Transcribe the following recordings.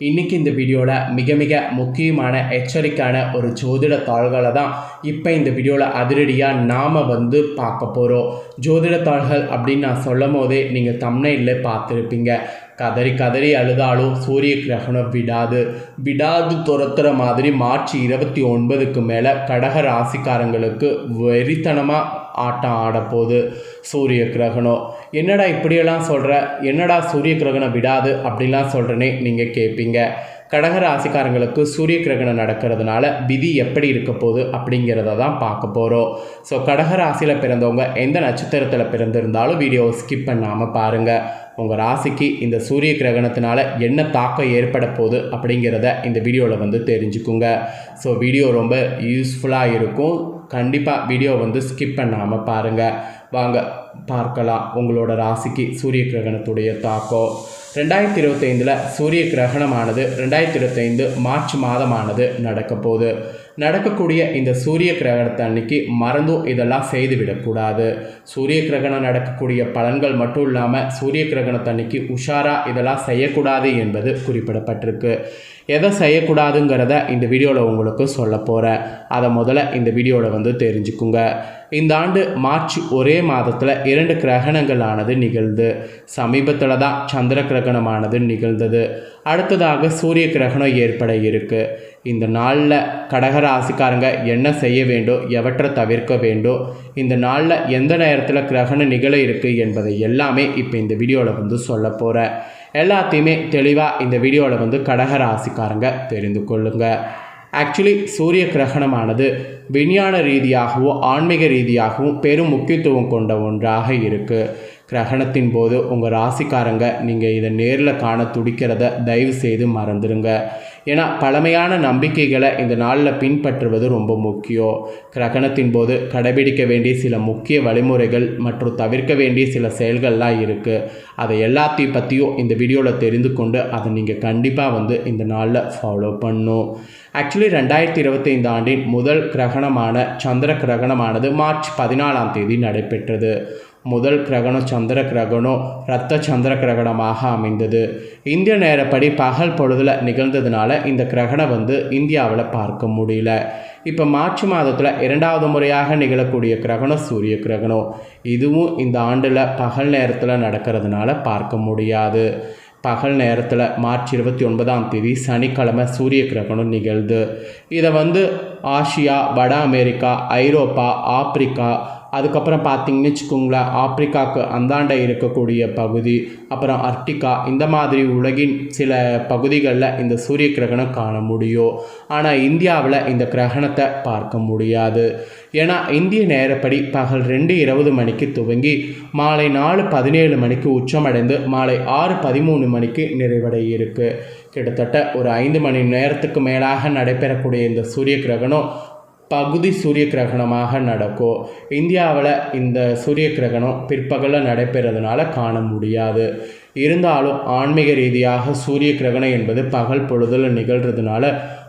இன்றைக்கி இந்த வீடியோவில் மிக மிக முக்கியமான எச்சரிக்கையான ஒரு ஜோதிட தாள்களை தான் இப்போ இந்த வீடியோவில் அதிரடியாக நாம் வந்து பார்க்க போகிறோம் ஜோதிட தாள்கள் அப்படின்னு நான் சொல்லும் போதே நீங்கள் தமிழில் பார்த்துருப்பீங்க. கதறி கதறி அழுதாலும் சூரிய கிரகணம் விடாது. விடாது துரத்துற மாதிரி மார்ச் இருபத்தி ஒன்பதுக்கு மேலே கடக ராசிக்காரங்களுக்கு வெறித்தனமாக ஆட்டம் ஆடப்போகுது சூரிய கிரகணம் என்னடா இப்படியெல்லாம் சொல்கிற என்னடா சூரிய கிரகணம் விடாது அப்படிலாம் சொல்கிறேனே நீங்கள் கேட்பீங்க கடக ராசிக்காரங்களுக்கு சூரிய கிரகணம் நடக்கிறதுனால விதி எப்படி இருக்க போகுது அப்படிங்கிறத தான் பார்க்க போகிறோம் ஸோ கடக ராசியில் பிறந்தவங்க எந்த நட்சத்திரத்தில் பிறந்திருந்தாலும் வீடியோவை ஸ்கிப் பண்ணாமல் பாருங்கள் உங்கள் ராசிக்கு இந்த சூரிய கிரகணத்தினால என்ன தாக்கம் ஏற்பட போகுது அப்படிங்கிறத இந்த வீடியோவில் வந்து தெரிஞ்சுக்குங்க. ஸோ வீடியோ ரொம்ப யூஸ்ஃபுல்லாக இருக்கும். கண்டிப்பாக வீடியோ வந்து ஸ்கிப் பண்ணாமல் பாருங்கள் வாங்க பார்க்கலாம் உங்களோட ராசிக்கு சூரிய கிரகணத்துடைய தாக்கம். ரெண்டாயிரத்தி இருபத்தைந்தில் சூரிய கிரகணமானது ரெண்டாயிரத்தி இருபத்தைந்து மார்ச் மாதமானது நடக்க போகுது. நடக்கக்கூடிய இந்த சூரிய கிரகணத்தை அன்னைக்கு மறந்தும் இதெல்லாம் செய்துவிடக்கூடாது சூரிய கிரகணம் நடக்கக்கூடிய பலன்கள் மட்டும் இல்லாமல் சூரிய கிரகணத்தன்னைக்கு உஷாராக இதெல்லாம் செய்யக்கூடாது என்பது குறிப்பிடப்பட்டிருக்கு. எதை செய்யக்கூடாதுங்கிறத இந்த வீடியோவில் உங்களுக்கு சொல்ல போகிறேன் அதை முதல்ல இந்த வீடியோவில் வந்து தெரிஞ்சுக்குங்க. இந்த ஆண்டு மார்ச் ஒரே மாதத்தில் இரண்டு கிரகணங்களானது நிகழ்ந்து சமீபத்தில் தான் சந்திர கிரகணமானது நிகழ்ந்தது. அடுத்ததாக சூரிய கிரகணம் ஏற்பட இருக்குது இந்த நாளில் கடகராசிக்காரங்க என்ன செய்ய வேண்டும் எவற்றை தவிர்க்க வேண்டும் இந்த நாளில் எந்த நேரத்தில் கிரகணம் நிகழ இருக்குது என்பதை எல்லாமே இப்போ இந்த வீடியோவில் வந்து சொல்ல போகிறேன் எல்லாத்தையுமே தெளிவாக இந்த வீடியோவில் வந்து கடக ராசிக்காரங்க தெரிந்து கொள்ளுங்க. ஆக்சுவலி சூரிய கிரகணமானது விஞ்ஞான ரீதியாகவும் ஆன்மீக ரீதியாகவும் பெரும் முக்கியத்துவம் கொண்ட ஒன்றாக இருக்குது கிரகணத்தின் போது உங்கள் ராசிக்காரங்க நீங்கள் இதை நேரில் காண துடிக்கிறத தயவு செய்து மறந்துடுங்க ஏன்னா பழமையான நம்பிக்கைகளை இந்த நாளில் பின்பற்றுவது ரொம்ப முக்கியம். கிரகணத்தின் போது கடைபிடிக்க வேண்டிய சில முக்கிய வழிமுறைகள் மற்றும் தவிர்க்க வேண்டிய சில செயல்கள்லாம் இருக்குது அதை எல்லாத்தையும் பற்றியும் இந்த வீடியோவில் தெரிந்து கொண்டு அதை நீங்கள் கண்டிப்பாக வந்து இந்த நாளில் ஃபாலோ பண்ணும். ஆக்சுவலி ரெண்டாயிரத்தி இருபத்தைந்து ஆண்டின் முதல் கிரகணமான சந்திர கிரகணமானது மார்ச் பதினாலாம் தேதி நடைபெற்றது. முதல் கிரகணம் சந்திர கிரகணம் இரத்த சந்திர கிரகணமாக அமைந்தது. இந்திய நேரப்படி பகல் பொழுதில் நிகழ்ந்ததுனால இந்த கிரகணம் வந்து இந்தியாவில் பார்க்க முடியல. இப்போ மார்ச் மாதத்தில் இரண்டாவது முறையாக நிகழக்கூடிய கிரகணம் சூரிய கிரகணம். இதுவும் இந்த ஆண்டில் பகல் நேரத்தில் நடக்கிறதுனால பார்க்க முடியாது. பகல் நேரத்தில் மார்ச் இருபத்தி ஒன்பதாம் தேதி சனிக்கிழமை சூரிய கிரகணம் நிகழ்ந்து இதை வந்து ஆசியா வட அமெரிக்கா ஐரோப்பா ஆப்பிரிக்கா அதுக்கப்புறம் பார்த்தீங்கன்னு வச்சுக்கோங்களேன் ஆப்பிரிக்காவுக்கு அந்தாண்ட இருக்கக்கூடிய பகுதி அப்புறம் அர்டிகா இந்த மாதிரி உலகின் சில பகுதிகளில் இந்த சூரிய கிரகணம் காண முடியும். ஆனால் இந்தியாவில் இந்த கிரகணத்தை பார்க்க முடியாது. ஏன்னா இந்திய நேரப்படி பகல் ரெண்டு இருபது மணிக்கு துவங்கி மாலை நாலு பதினேழு மணிக்கு உச்சமடைந்து மாலை ஆறு பதிமூணு மணிக்கு நிறைவடைய இருக்குது கிட்டத்தட்ட ஒரு ஐந்து மணி நேரத்துக்கு மேலாக நடைபெறக்கூடிய இந்த சூரிய கிரகணம் பகுதி சூரிய கிரகணமாக நடக்கும் இந்தியாவில் இந்த சூரிய கிரகணம் பிற்பகலில் நடைபெறதுனால காண முடியாது. இருந்தாலும் ஆன்மீக ரீதியாக சூரிய கிரகணம் என்பது பகல் பொழுதில் நிகழ்கிறதுனால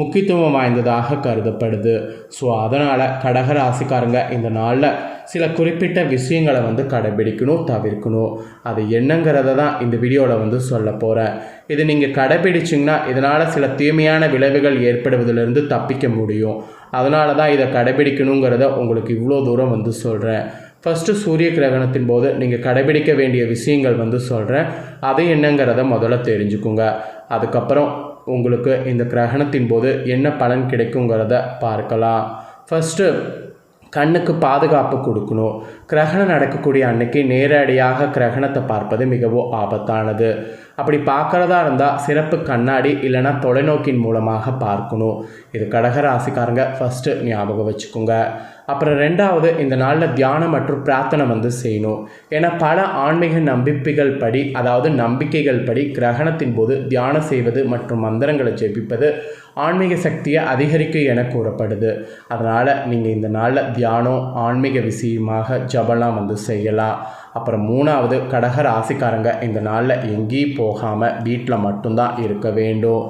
முக்கியத்துவம் வாய்ந்ததாக கருதப்படுது. ஸோ அதனால் கடக ராசிக்காரங்க இந்த நாளில் சில குறிப்பிட்ட விஷயங்களை வந்து கடைபிடிக்கணும் தவிர்க்கணும். அது என்னங்கிறத தான் இந்த வீடியோவில் வந்து சொல்ல போகிறேன் இது நீங்கள் கடைபிடிச்சிங்கன்னா இதனால் சில தீமையான விளைவுகள் ஏற்படுவதிலிருந்து தப்பிக்க முடியும். அதனால தான் இதை கடைபிடிக்கணுங்கிறத உங்களுக்கு இவ்வளோ தூரம் வந்து சொல்கிறேன் ஃபஸ்ட்டு சூரிய கிரகணத்தின் போது நீங்கள் கடைபிடிக்க வேண்டிய விஷயங்கள் வந்து சொல்கிறேன் அது என்னங்கிறத முதல்ல தெரிஞ்சுக்குங்க. அதுக்கப்புறம் உங்களுக்கு இந்த கிரகணத்தின் போது என்ன பலன் கிடைக்குங்கிறத பார்க்கலாம். ஃபஸ்ட்டு கண்ணுக்கு பாதுகாப்பு கொடுக்கணும். கிரகணம் நடக்கக்கூடிய அன்னைக்கு நேரடியாக கிரகணத்தை பார்ப்பது மிகவும் ஆபத்தானது. அப்படி பார்க்குறதா இருந்தால் சிறப்பு கண்ணாடி இல்லைன்னா தொலைநோக்கின் மூலமாக பார்க்கணும். இது கடகராசிக்காரங்க ஃபஸ்ட்டு ஞாபகம் வச்சுக்கோங்க. அப்புறம் ரெண்டாவது இந்த நாளில் தியானம் மற்றும் பிரார்த்தனை வந்து செய்யணும். ஏன்னா பல ஆன்மீக நம்பிக்கைகள் படி அதாவது நம்பிக்கைகள் படி கிரகணத்தின் போது தியானம் செய்வது மற்றும் மந்திரங்களை ஜெபிப்பது ஆன்மீக சக்தியை அதிகரிக்கும் என கூறப்படுது. அதனால் நீங்கள் இந்த நாளில் தியானம் ஆன்மீக விஷயமாக ஜபலாம் வந்து செய்யலாம். அப்புறம் மூணாவது கடக ராசிக்காரங்க இந்த நாளில் எங்கேயும் போகாமல் வீட்டில் மட்டும்தான் இருக்க வேண்டும்.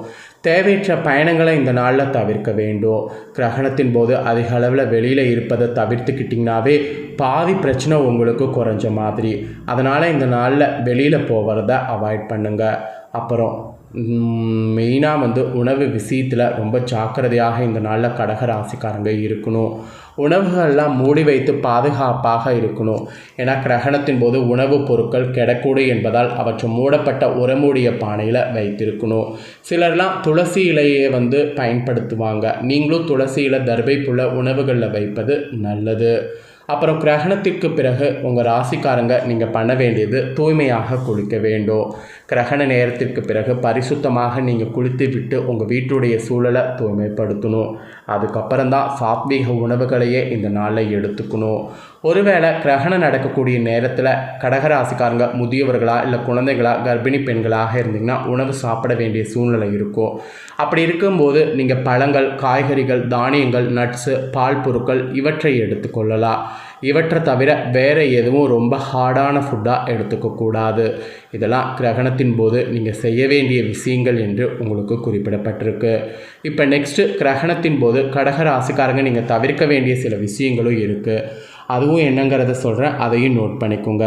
தேவையற்ற பயணங்களை இந்த நாளில் தவிர்க்க வேண்டும். கிரகணத்தின் போது அதிக அளவில் வெளியில் இருப்பதை தவிர்த்துக்கிட்டிங்கனாவே பாதி பிரச்சனை உங்களுக்கு குறைஞ்ச மாதிரி. அதனால் இந்த நாளில் வெளியில் போகிறத அவாய்ட் பண்ணுங்கள் அப்புறம் மெயினாக வந்து உணவு விஷயத்தில் ரொம்ப ஜாக்கிரதையாக இந்த நாளில் கடக ராசிக்காரங்க இருக்கணும். உணவுகள்லாம் மூடி வைத்து பாதுகாப்பாக இருக்கணும். ஏன்னா கிரகணத்தின் போது உணவுப் பொருட்கள் கிடக்கூடும் என்பதால் அவற்றை மூடப்பட்ட உரமூடிய பானையில் வைத்திருக்கணும். சிலர்லாம் துளசி இலையை வந்து பயன்படுத்துவாங்க. நீங்களும் துளசி இலை தர்பை புல உணவுகளில் வைப்பது நல்லது. அப்புறம் கிரகணத்திற்கு பிறகு உங்கள் ராசிக்காரங்க நீங்கள் பண்ண வேண்டியது தூய்மையாக குளிக்க வேண்டும். கிரகண நேரத்திற்கு பிறகு பரிசுத்தமாக நீங்கள் குளித்து விட்டு உங்கள் வீட்டுடைய சூழலை தூய்மைப்படுத்தணும். அதுக்கப்புறம் தான் சாத்வீக உணவுகளையே இந்த நாளில் எடுத்துக்கணும். ஒருவேளை கிரகணம் நடக்கக்கூடிய நேரத்தில் கடகராசிக்காரங்க முதியவர்களா இல்லை குழந்தைகளா கர்ப்பிணி பெண்களாக இருந்தீங்கன்னா உணவு சாப்பிட வேண்டிய சூழ்நிலை இருக்கும். அப்படி இருக்கும்போது நீங்கள் பழங்கள் காய்கறிகள் தானியங்கள் நட்ஸு பால் பொருட்கள் இவற்றை எடுத்துக்கொள்ளலாம் இவற்றை தவிர வேறு எதுவும் ரொம்ப ஹார்டான ஃபுட்டாக எடுத்துக்கக்கூடாது இதெல்லாம் கிரகணத்தின் போது நீங்கள் செய்ய வேண்டிய விஷயங்கள் என்று உங்களுக்கு குறிப்பிடப்பட்டிருக்கு. இப்போ நெக்ஸ்ட்டு கிரகணத்தின் போது கடக ராசிக்காரங்க நீங்கள் தவிர்க்க வேண்டிய சில விஷயங்களும் இருக்குது அதுவும் என்னங்கிறத சொல்கிறேன் அதையும் நோட் பண்ணிக்கோங்க.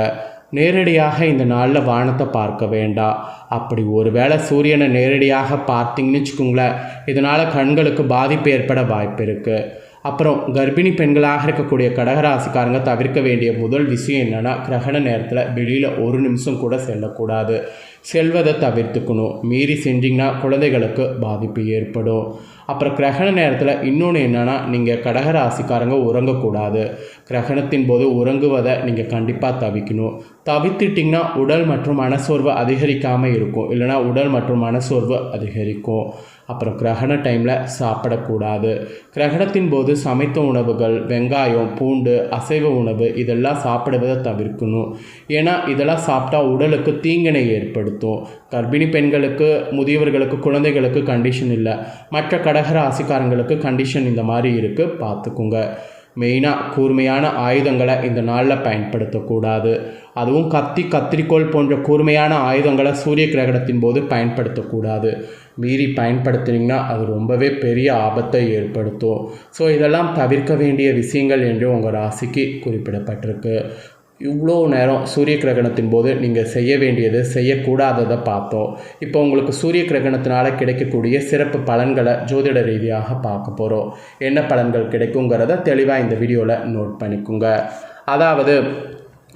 நேரடியாக இந்த நாளில் வானத்தை பார்க்க வேண்டாம். அப்படி ஒருவேளை சூரியனை நேரடியாக பார்த்தீங்கன்னு வச்சுக்கோங்களேன் இதனால் கண்களுக்கு பாதிப்பு ஏற்பட வாய்ப்பு இருக்குது அப்புறம் கர்ப்பிணி பெண்களாக இருக்கக்கூடிய கடகராசிக்காரங்க தவிர்க்க வேண்டிய முதல் விஷயம் என்னென்னா கிரகண நேரத்தில் வெளியில் ஒரு நிமிஷம் கூட செல்லக்கூடாது. செல்வதை தவிர்த்துக்கணும். மீறி செஞ்சிங்கன்னா குழந்தைகளுக்கு பாதிப்பு ஏற்படும். அப்புறம் கிரகண நேரத்தில் இன்னொன்று என்னென்னா நீங்கள் கடகராசிக்காரங்க உறங்கக்கூடாது. கிரகணத்தின் போது உறங்குவதை நீங்கள் கண்டிப்பாக தவிக்கணும். தவித்துட்டிங்கன்னா உடல் மற்றும் மனசோர்வு அதிகரிக்காமல் இருக்கும். இல்லைனா உடல் மற்றும் மனசோர்வு அதிகரிக்கும். அப்புறம் கிரகண டைமில் சாப்பிடக்கூடாது. கிரகணத்தின் போது சமைத்த உணவுகள் வெங்காயம் பூண்டு அசைவ உணவு இதெல்லாம் சாப்பிடுவதை தவிர்க்கணும். ஏன்னா இதெல்லாம் சாப்பிட்டா உடலுக்கு தீங்கினை ஏற்படுத்தும். கர்ப்பிணி பெண்களுக்கு முதியவர்களுக்கு குழந்தைகளுக்கு கண்டிஷன் இல்லை. மற்ற கடகராசிக்காரங்களுக்கு கண்டிஷன் இந்த மாதிரி இருக்குது பார்த்துக்குங்க. மெயினாக கூர்மையான ஆயுதங்களை இந்த நாளில் பயன்படுத்தக்கூடாது. அதுவும் கத்தி கத்திரிக்கோள் போன்ற கூர்மையான ஆயுதங்களை சூரிய கிரகணத்தின் போது பயன்படுத்தக்கூடாது. மீறி பயன்படுத்தினீங்கன்னா அது ரொம்பவே பெரிய ஆபத்தை ஏற்படுத்தும். ஸோ இதெல்லாம் தவிர்க்க வேண்டிய விஷயங்கள் என்று உங்கள் ராசிக்கு குறிப்பிடப்பட்டிருக்கு. இவ்வளோ நேரம் சூரிய கிரகணத்தின் போது நீங்கள் செய்ய வேண்டியது செய்யக்கூடாததை பார்த்தோம். இப்போ உங்களுக்கு சூரிய கிரகணத்தினால் கிடைக்கக்கூடிய சிறப்பு பலன்களை ஜோதிட ரீதியாக பார்க்க போகிறோம் என்ன பலன்கள் கிடைக்குங்கிறத தெளிவாக இந்த வீடியோவில் நோட் பண்ணிக்கோங்க. அதாவது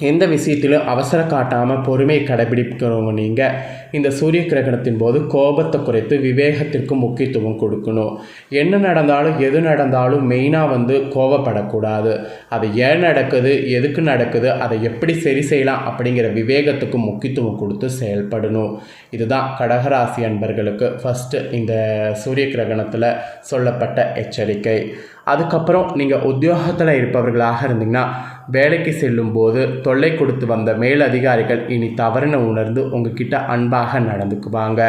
எந்த விஷயத்திலும் அவசர காட்டாமல் பொறுமையை கடைபிடிக்கிறவங்க நீங்கள் இந்த சூரிய கிரகணத்தின் போது கோபத்தை குறைத்து விவேகத்திற்கு முக்கியத்துவம் கொடுக்கணும். என்ன நடந்தாலும் எது நடந்தாலும் மெயினாக வந்து கோபப்படக்கூடாது. அது ஏன் நடக்குது எதுக்கு நடக்குது அதை எப்படி சரி செய்யலாம் அப்படிங்கிற விவேகத்துக்கு முக்கியத்துவம் கொடுத்து செயல்படணும். இதுதான் கடகராசி அன்பர்களுக்கு ஃபஸ்ட்டு இந்த சூரிய கிரகணத்தில் சொல்லப்பட்ட எச்சரிக்கை. அதுக்கப்புறம் நீங்கள் உத்தியோகத்தில் இருப்பவர்களாக இருந்தீங்கன்னா வேலைக்கு செல்லும்போது தொல்லை கொடுத்து வந்த மேலதிகாரிகள் இனி தவறுன உணர்ந்து உங்ககிட்ட அன்பாக நடந்துக்குவாங்க.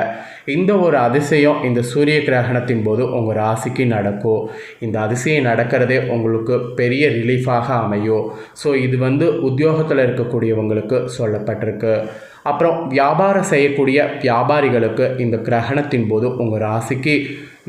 இந்த ஒரு அதிசயம் இந்த சூரிய கிரகணத்தின் போது உங்கள் ராசிக்கு நடக்கும். இந்த அதிசயம் நடக்கிறதே உங்களுக்கு பெரிய ரிலீஃபாக அமையும். ஸோ இது வந்து உத்தியோகத்தில் இருக்கக்கூடியவங்களுக்கு சொல்லப்பட்டிருக்கு. அப்புறம் வியாபாரம் செய்யக்கூடிய வியாபாரிகளுக்கு இந்த கிரகணத்தின் போது உங்கள் ராசிக்கு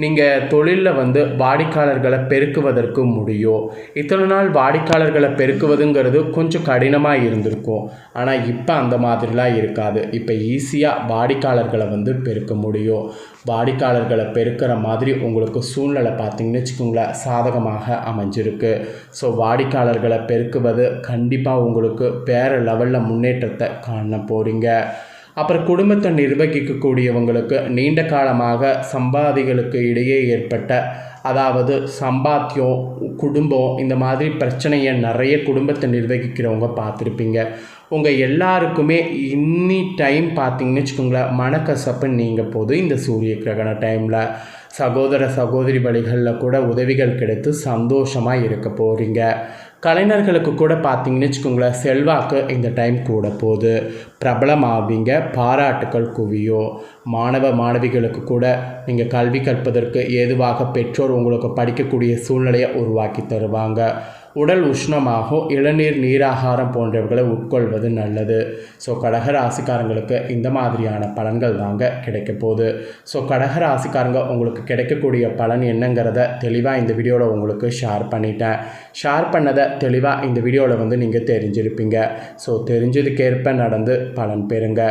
நீங்கள் தொழிலில் வந்து வாடிக்கையாளர்களை பெருக்குவதற்கு முடியும் இத்தனை நாள் வாடிக்கையாளர்களை பெருக்குவதுங்கிறது கொஞ்சம் கடினமாக இருந்திருக்கும். ஆனால் இப்போ அந்த மாதிரிலாம் இருக்காது. இப்போ ஈஸியாக வாடிக்கையாளர்களை வந்து பெருக்க முடியும் வாடிக்கையாளர்களை பெருக்கிற மாதிரி உங்களுக்கு சூழ்நிலை பார்த்திங்கன்னு வச்சுக்கோங்களேன் சாதகமாக அமைஞ்சிருக்கு. ஸோ வாடிக்கையாளர்களை பெருக்குவது கண்டிப்பாக உங்களுக்கு வேறு லெவலில் முன்னேற்றத்தை காண போகிறீங்க அப்புறம் குடும்பத்தை நிர்வகிக்கக்கூடியவங்களுக்கு நீண்ட காலமாக சம்பாதிகளுக்கு இடையே ஏற்பட்ட அதாவது சம்பாத்தியம் குடும்பம் இந்த மாதிரி பிரச்சனையை நிறைய குடும்பத்தை நிர்வகிக்கிறவங்க பார்த்துருப்பீங்க. உங்கள் எல்லாருக்குமே இன்னி டைம் பார்த்தீங்கன்னு வச்சுக்கோங்களேன் மனக்கசப்பு நீங்கள் போது இந்த சூரிய கிரகண டைமில். சகோதர சகோதரி வழிகளில் கூட உதவிகள் கிடைத்து சந்தோஷமாக இருக்க போகிறீங்க கலைஞர்களுக்கு கூட பார்த்தீங்கன்னு வச்சுக்கோங்களேன் செல்வாக்கு இந்த டைம் கூட போகுது. பிரபலமாவீங்க பாராட்டுக்கள் குவியும் மாணவ மாணவிகளுக்கு கூட நீங்கள் கல்வி கற்பதற்கு ஏதுவாக பெற்றோர் உங்களுக்கு படிக்கக்கூடிய சூழ்நிலையை உருவாக்கி தருவாங்க. உடல் உஷ்ணமாகும் இளநீர் நீராகாரம் போன்றவர்களை உட்கொள்வது நல்லது. ஸோ கடக ராசிக்காரங்களுக்கு இந்த மாதிரியான பலன்கள் தாங்க கிடைக்க போகுது. ஸோ கடக ராசிக்காரங்க உங்களுக்கு கிடைக்கக்கூடிய பலன் என்னங்கிறத தெளிவாக இந்த வீடியோவில் உங்களுக்கு ஷேர் பண்ணிட்டேன். ஷேர் பண்ணதை தெளிவாக இந்த வீடியோவில் வந்து நீங்கள் தெரிஞ்சிருப்பீங்க. ஸோ தெரிஞ்சதுக்கேற்ப நடந்து பலன் பெறுங்க.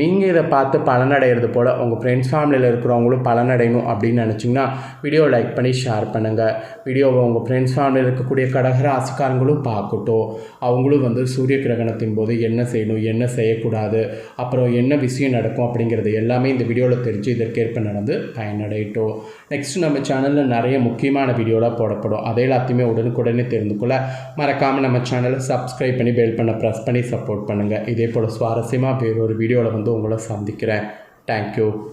நீங்கள் இதை பார்த்து பலனடைகிறது போல் உங்கள் ஃப்ரெண்ட்ஸ் ஃபேமிலியில் இருக்கிறவங்களும் பலனடையணும் அப்படின்னு நினச்சிங்கன்னா வீடியோ லைக் பண்ணி ஷேர் பண்ணுங்கள் வீடியோவை உங்கள் ஃப்ரெண்ட்ஸ் ஃபேமிலியில் இருக்கக்கூடிய கடக ராசிக்காரங்களும் பார்க்கட்டும். அவங்களும் வந்து சூரிய கிரகணத்தின் போது என்ன செய்யணும் என்ன செய்யக்கூடாது அப்புறம் என்ன விஷயம் நடக்கும் அப்படிங்கிறது எல்லாமே இந்த வீடியோவில் தெரிஞ்சு இதற்கேற்ப நடந்து பயனடையட்டும். நெக்ஸ்ட் நம்ம சேனலில் நிறைய முக்கியமான வீடியோலாம் போடப்படும். அதை எல்லாத்தையுமே உடனுக்குடனே தெரிந்து கொள்ள மறக்காமல் நம்ம சேனலை சப்ஸ்கிரைப் பண்ணி பெல் பண்ண ப்ரெஸ் பண்ணி சப்போர்ட் பண்ணுங்கள் இதே போல் சுவாரஸ்யமாக வேறொரு வீடியோவில் வந்து உங்களை சந்திக்கிறேன். தேங்க்யூ